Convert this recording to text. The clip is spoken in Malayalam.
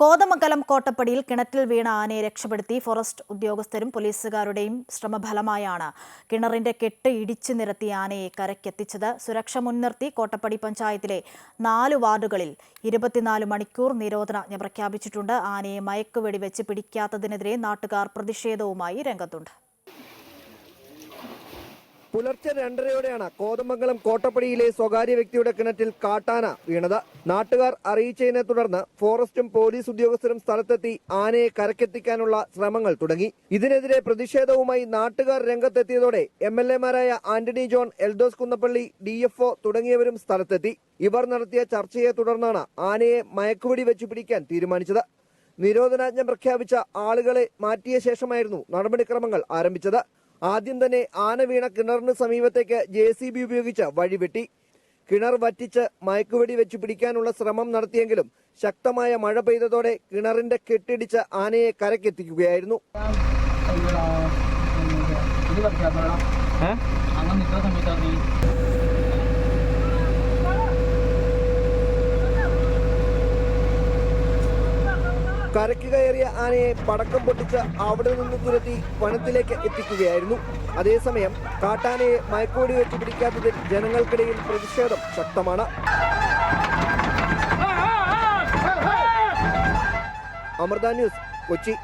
കോതമംഗലം കോട്ടപ്പടിയിൽ കിണറ്റിൽ വീണ ആനയെ രക്ഷപ്പെടുത്തി ഫോറസ്റ്റ് ഉദ്യോഗസ്ഥരും പോലീസുകാരുടെയും ശ്രമഫലമായാണ്. കിണറിന്റെ കെട്ട് ഇടിച്ചു നിരത്തി ആനയെ കരയ്ക്കെത്തിച്ചത്. സുരക്ഷ മുൻനിർത്തി കോട്ടപ്പടി പഞ്ചായത്തിലെ നാല് വാർഡുകളിൽ ഇരുപത്തിനാല് മണിക്കൂർ നിരോധനാജ്ഞ പ്രഖ്യാപിച്ചിട്ടുണ്ട്. ആനയെ മയക്കുവെടി വെച്ച് പിടിക്കാത്തതിനെതിരെ നാട്ടുകാർ പ്രതിഷേധവുമായി രംഗത്തുണ്ട്. പുലർച്ചെ രണ്ടരയോടെയാണ് കോതമംഗലം കോട്ടപ്പടിയിലെ സ്വകാര്യ വ്യക്തിയുടെ കിണറ്റിൽ കാട്ടാന വീണത്. നാട്ടുകാർ അറിയിച്ചതിനെ തുടർന്ന് ഫോറസ്റ്റും പോലീസ് ഉദ്യോഗസ്ഥരും സ്ഥലത്തെത്തി ആനയെ കരക്കെത്തിക്കാനുള്ള ശ്രമങ്ങൾ തുടങ്ങി. ഇതിനെതിരെ പ്രതിഷേധവുമായി നാട്ടുകാർ രംഗത്തെത്തിയതോടെ M L എമാരായ Antony John Eldhose Kunnappilly D F O തുടങ്ങിയവരും സ്ഥലത്തെത്തി. ഇവർ നടത്തിയ ചർച്ചയെ തുടർന്നാണ് ആനയെ മയക്കുവെടി വെച്ച് പിടിക്കാൻ തീരുമാനിച്ചത്. നിരോധനാജ്ഞ പ്രഖ്യാപിച്ച ആളുകളെ മാറ്റിയ ശേഷമായിരുന്നു നടപടിക്രമങ്ങൾ ആരംഭിച്ചത്. ആദ്യം തന്നെ ആനവീണ കിണറിന് സമീപത്തേക്ക് ജെ സി ബി ഉപയോഗിച്ച് വഴിവെട്ടി. കിണർ വറ്റിച്ച് മയക്കുവെടി വെച്ച് പിടിക്കാനുള്ള ശ്രമം നടത്തിയെങ്കിലും ശക്തമായ മഴ പെയ്തതോടെ കിണറിന്റെ കെട്ടിടിച്ച് ആനയെ കരക്കെത്തിക്കുകയായിരുന്നു. അങ്ങനെ നിൽക്കുന്ന സമയത്താണ് ഈ കരയ്ക്ക് കയറിയ ആനയെ പടക്കം പൊട്ടിച്ച് അവിടെ നിന്ന് തുരത്തി വനത്തിലേക്ക് എത്തിക്കുകയായിരുന്നു. അതേസമയം കാട്ടാനയെ മയക്കോടി വെച്ച് പിടിക്കാത്തതിൽ ജനങ്ങൾക്കിടയിൽ പ്രതിഷേധം ശക്തമാണ്. അമൃത ന്യൂസ് കൊച്ചി.